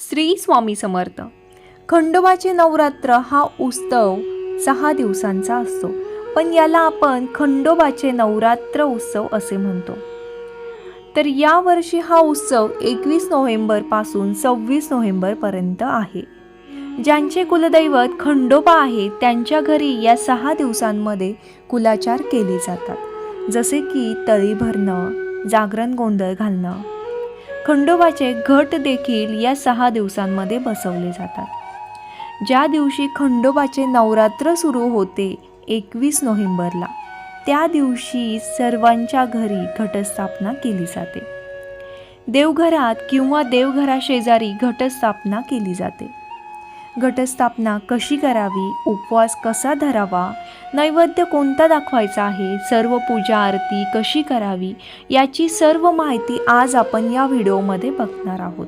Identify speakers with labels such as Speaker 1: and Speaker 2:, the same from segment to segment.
Speaker 1: श्री स्वामी समर्थ. खंडोबाचे नवरात्र हा उत्सव सहा दिवसांचा असतो. पण याला आपण खंडोबाचे नवरात्र उत्सव असे म्हणतो. तर यावर्षी हा उत्सव एकवीस नोव्हेंबरपासून सव्वीस नोव्हेंबरपर्यंत आहे. ज्यांचे कुलदैवत खंडोबा आहे त्यांच्या घरी या सहा दिवसांमध्ये कुलाचार केले जातात. जसे की तळी भरणं जागरण गोंधळ घालणं खंडोबाचे घट देखील या सहा दिवसांमध्ये बसवले जातात. ज्या दिवशी खंडोबाचे नवरात्र सुरू होते एकवीस नोव्हेंबरला त्या दिवशी सर्वांच्या घरी घटस्थापना केली जाते. देवघरात किंवा देवघराशेजारी घटस्थापना केली जाते. घटस्थापना कशी करावी उपवास कसा धरावा नैवेद्य कोणता दाखवायचा आहे सर्व पूजा आरती कशी करावी याची सर्व माहिती आज आपण या व्हिडिओमध्ये बघणार आहोत.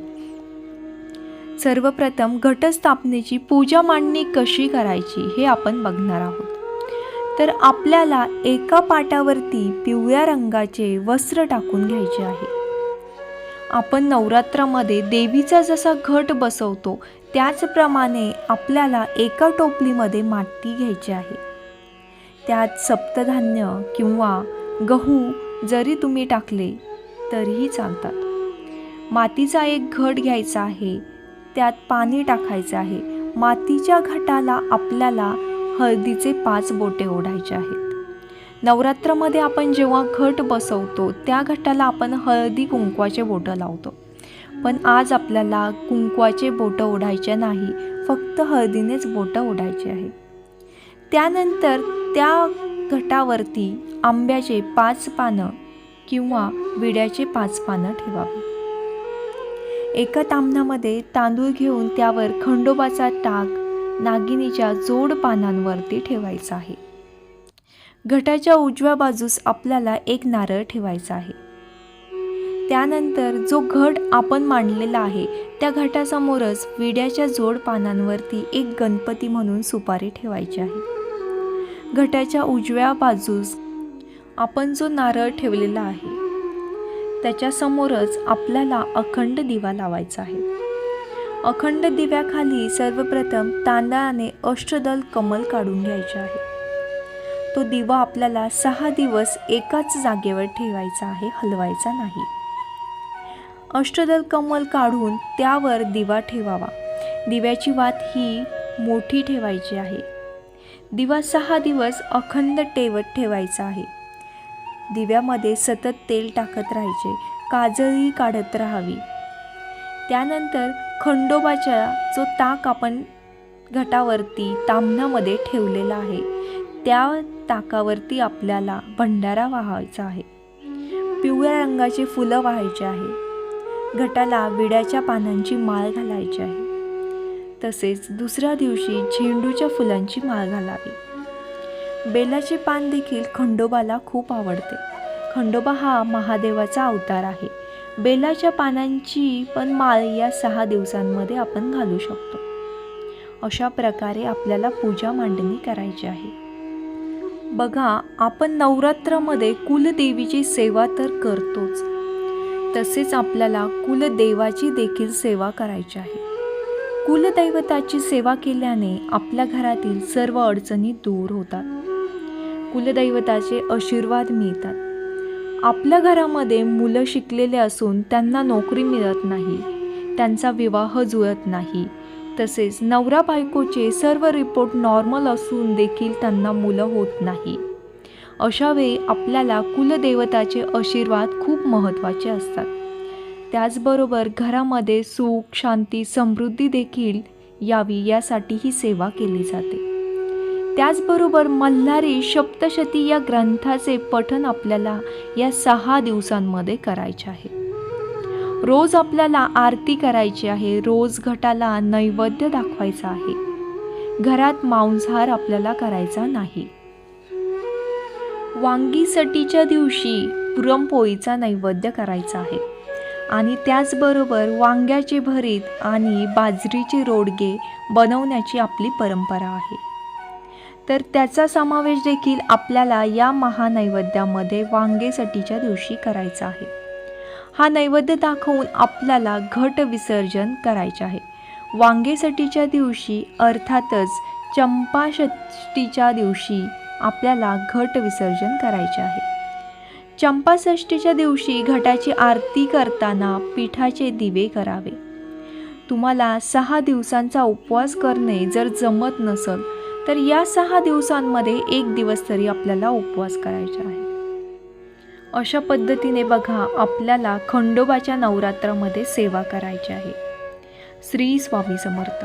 Speaker 1: सर्वप्रथम घटस्थापनेची पूजा मांडणी कशी करायची हे आपण बघणार आहोत. तर आपल्याला एका पाटावरती पिवळ्या रंगाचे वस्त्र टाकून घ्यायचे आहे. आपण नवरात्रामध्ये देवीचा जसा घट बसवतो त्याचप्रमाणे आपल्याला एका टोपलीमध्ये माती घ्यायची आहे. त्यात सप्तधान्य किंवा गहू जरी तुम्ही टाकले तरीही चालतात. मातीचा एक घट घ्यायचा आहे त्यात पाणी टाकायचं आहे. मातीच्या घटाला आपल्याला हळदीचे पाच बोटे ओढायचे आहेत. नवरात्रामध्ये आपण जेव्हा घट बसवतो त्या घटाला आपण हळदी कुंकवाचे बोटं लावतो. पण आज आपल्याला कुंकवाचे बोटं ओढायचे नाही फक्त हळदीनेच बोटं ओढायचे आहे. त्यानंतर त्या घटावरती आंब्याचे पाच पानं किंवा विड्याचे पाच पानं ठेवावी. एका तामणामध्ये तांदूळ घेऊन त्यावर खंडोबाचा टाक नागिनीच्या जोड पानांवरती ठेवायचा आहे. घटाच्या उजव्या बाजूस आपल्याला एक नारळ ठेवायचा आहे. त्यानंतर जो घट आपण मांडलेला आहे त्या घटासमोरच विड्याच्या जोड पानांवरती एक गणपती म्हणून सुपारी ठेवायची आहे. घटाच्या उजव्या बाजूस आपण जो नारळ ठेवलेला आहे त्याच्यासमोरच आपल्याला अखंड दिवा लावायचा आहे. अखंड दिव्याखाली सर्वप्रथम तांदळाने अष्टदल कमल काढून घ्यायचे आहे. तो दिवा आपल्याला सहा दिवस एकाच जागेवर ठेवायचा आहे हलवायचा नाही. अष्टदल कमल काढून त्यावर दिवा ठेवावा. दिव्याची वात ही मोठी ठेवायची आहे. दिवा सहा दिवस अखंड टेवत ठेवायचा आहे. दिव्यामध्ये सतत तेल टाकत राहायचे काजळी काढत राहावी. त्यानंतर खंडोबाच्या जो ताक आपण घटावरती तामणामध्ये ठेवलेला आहे त्या ताकावरती आपल्याला भंडारा वाहायचा आहे. पिवळ्या रंगाची फुलं वाहायची आहे. घटाला विड्याच्या पानांची माळ घालायची आहे. तसेच दुसऱ्या दिवशी झेंडूच्या फुलांची माळ घालावी. बेलाचे पान देखील खंडोबाला खूप आवडते. खंडोबा हा महादेवाचा अवतार आहे. बेलाच्या पानांची पण माळ या सहा दिवसांमध्ये आपण घालू शकतो. अशा प्रकारे आपल्याला पूजा मांडणी करायची आहे. बघा आपण नवरात्रामध्ये कुलदेवीची सेवा तर करतोच. तसेच आपल्याला कुलदेवाची देखील सेवा करायची आहे. कुलदैवताची सेवा केल्याने आपल्या घरातील सर्व अडचणी दूर होतात. कुलदैवताचे आशीर्वाद मिळतात. आपल्या घरामध्ये मुलं शिकलेले असून त्यांना नोकरी मिळत नाही. त्यांचा विवाह जुळत नाही. तसेच नवरा बायकोचे सर्व रिपोर्ट नॉर्मल असून देखील त्यांना मुलं होत नाही. अशा वेळी आपल्याला कुलदेवताचे आशीर्वाद खूप महत्त्वाचे असतात. त्याचबरोबर घरामध्ये सुख शांती समृद्धी देखील यावी यासाठी ही सेवा केली जाते. त्याचबरोबर मल्हारी सप्तशती या ग्रंथाचे पठन आपल्याला या सहा दिवसांमध्ये करायचे आहे. रोज आपल्याला आरती करायची आहे रोज घटाला नैवेद्य दाखवायचा आहे. घरात मांसाहार आपल्याला करायचा नाही. वांगी सटीच्या दिवशी पुरणपोळीचा नैवेद्य करायचा आहे. आणि त्याचबरोबर वांग्याचे भरीत आणि बाजरीचे रोडगे बनवण्याची आपली परंपरा आहे. तर त्याचा समावेश देखील आपल्याला या महानैवेद्यामध्ये वांगेसटीच्या दिवशी करायचा आहे. हा नैवेद्य दाखवून आपल्याला घट विसर्जन करायचे आहे. वांगेसटीच्या दिवशी अर्थातच चंपाषष्टीच्या दिवशी आपल्याला घट विसर्जन करायचे आहे. चंपाषष्टीच्या दिवशी घटाची आरती करताना पिठाचे दिवे करावे. तुम्हाला सहा दिवसांचा उपवास करणे जर जमत नसल तर या सहा दिवसांमध्ये एक दिवस तरी आपल्याला उपवास करायचा आहे. अशा पद्धतीने बघा आपल्याला खंडोबाच्या नवरात्रामध्ये सेवा करायची आहे. श्री स्वामी समर्थ.